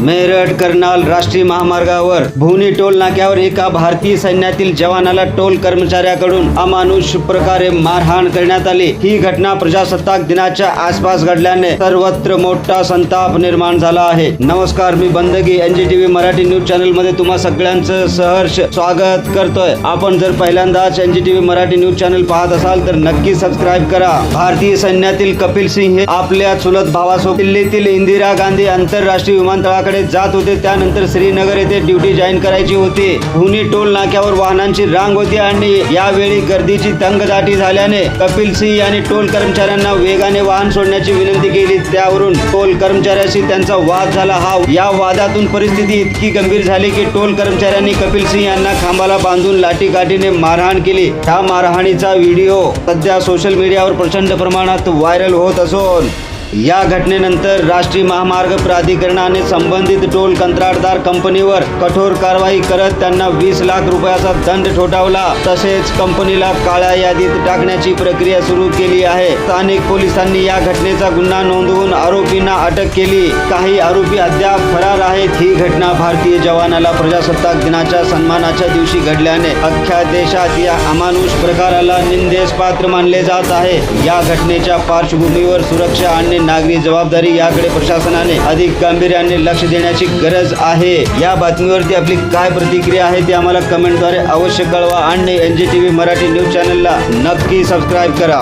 मेरठ कर्नाल राष्ट्रीय महामार्गावर भुवनी टोल नाक्यावर एका भारतीय सैन्यातील जवानाला टोल कर्मचाऱ्याकडून अमानुष प्रकारे मारहाण करण्यात आली. ही घटना प्रजासत्ताक दिनाच्या आसपास घडल्याने सर्वत्र मोठा संताप निर्माण झाला आहे. नमस्कार मी बंदगी एनजीटीव्ही मराठी न्यूज चॅनलमध्ये तुम्हा सगळ्यांचं सहर्ष स्वागत करतोय. आपण जर पहिल्यांदाच एनजीटीव्ही मराठी न्यूज चॅनल पाहत असाल तर नक्की सबस्क्राईब करा. भारतीय सैन्यातील कपिल सिंग हे आपल्या चुलत भावासोबत दिल्लीतील इंदिरा गांधी आंतरराष्ट्रीय विमानतळाकडे जात होते. त्यानंतर श्रीनगर येथे ड्युटी जॉईन करायची होती. हुनी टोल नाक्यावर वाहनांची रांग होती आणि यावेळी गर्दीची तंगदाटी झाल्याने कपिल सिंह यांनी टोल कर्मचाऱ्यांना वेगाने वाहन सोडण्याची विनंती केली. त्यावरून टोल कर्मचाऱ्याशी त्यांचा वाद झाला. हा या वादातून परिस्थिती इतकी गंभीर झाली की टोल कर्मचाऱ्यांनी कपिल सिंह यांना खांबाला बांधून लाठीकाठीने मारहाण केली. त्या मारहाणीचा व्हिडिओ सध्या सोशल मीडियावर प्रचंड प्रमाणात व्हायरल होत असून या घटनेनंतर राष्ट्रीय महामार्ग प्राधिकरणाने संबंधित टोल कंत्राटदार कंपनीवर कठोर कारवाई करत त्यांना वीस लाख रुपयाचा दंड ठोठावला. तसेच कंपनीला काळ्या यादीत टाकण्याची प्रक्रिया सुरू केली आहे. स्थानिक पोलिसांनी या घटनेचा गुन्हा नोंदवून आरोपींना अटक केली. काही आरोपी अद्याप फरार आहेत. ही घटना भारतीय जवानाला प्रजासत्ताक दिनाच्या सन्मानाच्या दिवशी घडल्याने अख्ख्या देशात या अमानुष प्रकाराला निंदेस पात्र मानले जात आहे. या घटनेच्या पार्श्वभूमीवर सुरक्षा आणि नागरी जबाबदारी याकडे प्रशासनाने अधिक गांभीर्याने लक्ष देण्याची गरज आहे. या बातमीवरती आपली काय प्रतिक्रिया आहे ती आम्हाला कमेंटद्वारे अवश्य कळवा. आणि N G T V Marathi news चॅनलला नक्की सबस्क्राईब करा.